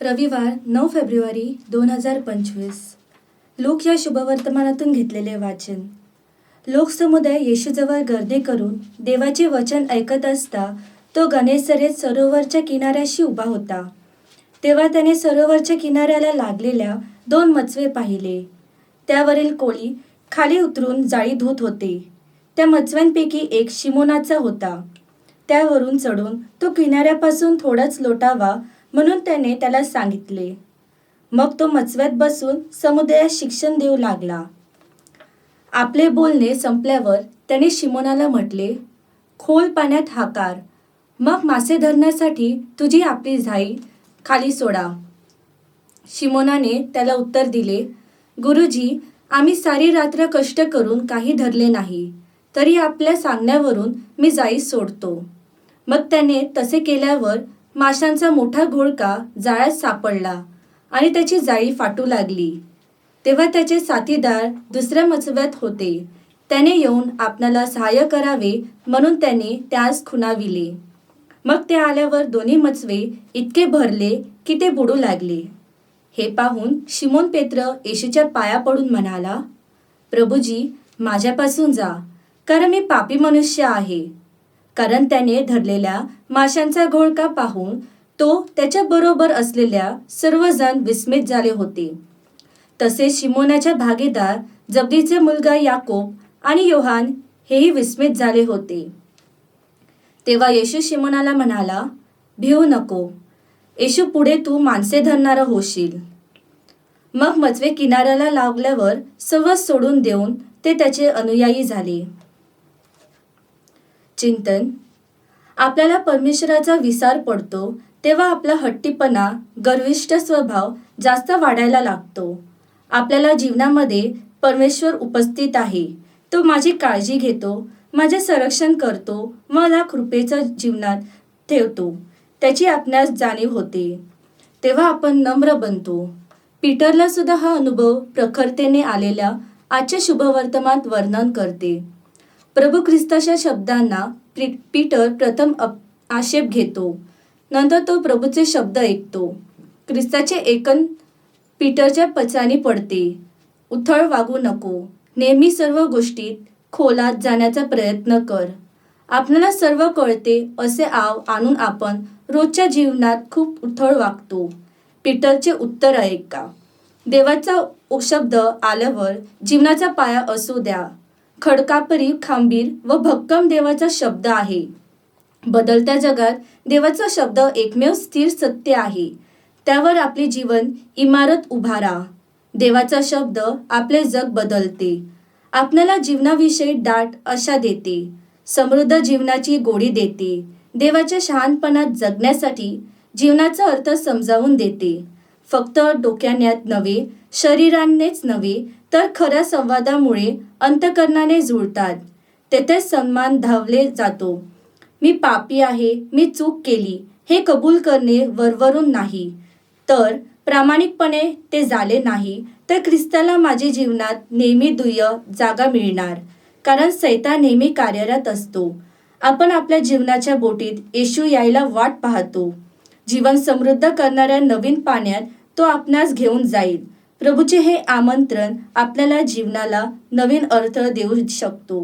रविवार नऊ फेब्रुवारी दोन हजार पंचवीस. लोक या शुभवर्तमानातून घेतलेले वाचन. लोकसमुदाय येशूजवळ गर्दी करून देवाचे वचन ऐकत असता तो गणेशरेत सरोवरच्या किनाऱ्याशी उभा होता. तेव्हा त्याने सरोवरच्या किनाऱ्याला लागलेल्या दोन मचवे पाहिले. त्यावरील कोळी खाली उतरून जाळी धुत होते. त्या मचव्यांपैकी एक शिमोनाचा होता. त्यावरून चढून तो किनाऱ्यापासून थोडाच लोटावा म्हणून त्याने त्याला सांगितले. मग तो मचव्यात बसून समुदायात शिक्षण देऊ लागला. आपले बोलणे संपल्यावर त्याने शिमोनाला म्हटले खोल पाण्यात हाकार. मग मासे धरण्यासाठी तुझी आपली झाई खाली सोडा. शिमोनाने त्याला उत्तर दिले गुरुजी आम्ही सारी रात्र कष्ट करून काही धरले नाही. तरी आपल्या सांगण्यावरून मी जाई सोडतो. मग त्याने तसे केल्यावर माशांचा मोठा घोळका जाळ्यात सापडला आणि त्याची जाळी फाटू लागली. तेव्हा त्याचे साथीदार दुसऱ्या मचव्यात होते. त्याने येऊन आपणाला सहाय्य करावे म्हणून त्याने त्यास खुणाविले. मग ते आल्यावर दोन्ही मचवे इतके भरले की ते बुडू लागले. हे पाहून शिमोन पेत्र येशूच्या पाया पडून म्हणाला प्रभूजी माझ्यापासून जा कारण मी पापी मनुष्य आहे. कारण त्याने धरलेल्या माशांचा घोळका पाहून तो त्याच्याबरोबर असलेल्या सर्वजण विस्मित झाले होते. तसेच शिमोनाच्या भागीदार जबदीचे मुलगा याकोब आणि योहान हेही विस्मित झाले होते. तेव्हा येशू शिमोनाला म्हणाला भिऊ नको. येशू पुढे तू माणसे धरणारा होशील. मग मचवे किनाऱ्याला लागल्यावर सवस सोडून देऊन ते त्याचे अनुयायी झाले. चिंतन. आपल्याला परमेश्वराचा विसार पडतो तेव्हा आपला हट्टीपणा गर्विष्ट स्वभाव जास्त वाढायला लागतो. आपल्याला जीवनामध्ये परमेश्वर उपस्थित आहे. तो माझी काळजी घेतो माझे संरक्षण करतो मला कृपेच्या जीवनात ठेवतो. त्याची आपणास जाणीव होते. तेव्हा आपण नम्र बनतो. पीटरला सुद्धा हा अनुभव प्रखरतेने आलेल्या आजच्या शुभवर्तमानात वर्णन करते. प्रभू ख्रिस्ताच्या शब्दांना पी- पीटर प्रथम अप आक्षेप घेतो. नंतर तो प्रभूचे शब्द ऐकतो. ख्रिस्ताचे एकन पीटरच्या पचानी पडते. उथळ वागू नको. नेहमी सर्व गोष्टीत खोलात जाण्याचा प्रयत्न कर. आपल्याला सर्व कळते असे आव आणून आपण रोजच्या जीवनात खूप उथळ वागतो. पीटरचे उत्तर ऐका. देवाचा शब्द आल्यावर जीवनाचा पाया असू द्या. खडकापरी खांबीर व भक्कम देवाचा शब्द आहे. बदलत्या जगात देवाचा शब्द एकमेव स्थिर सत्य आहे. त्यावर आपले जीवन इमारत उभारा देवाचा शब्द आपले जग बदलते. आपल्याला जीवनाविषयी दाट आशा देते. समृद्ध जीवनाची गोडी देते. देवाच्या शहाणपणात जगण्यासाठी जीवनाचा अर्थ समजावून देते. फक्त डोक्याण्यात नव्हे शरीरानेच नव्हे तर खऱ्या संवादामुळे अंतकरणाने जुळतात. तेथे सन्मान धावले जातो. मी पापी आहे मी चूक केली हे कबूल करणे वरवरून नाही. तर प्रामाणिकपणे ते झाले नाही तर ख्रिस्ताला माझ्या जीवनात नेहमी दुय्य जागा मिळणार कारण सैता नेहमी कार्यरत असतो. आपण आपल्या जीवनाच्या बोटीत येशू यायला वाट पाहतो. जीवन समृद्ध करणाऱ्या नवीन पाण्यात तो आपणास घेऊन जाईल. प्रभूचे हे आमंत्रण आपल्याला जीवनाला नवीन अर्थ देऊ शकतो.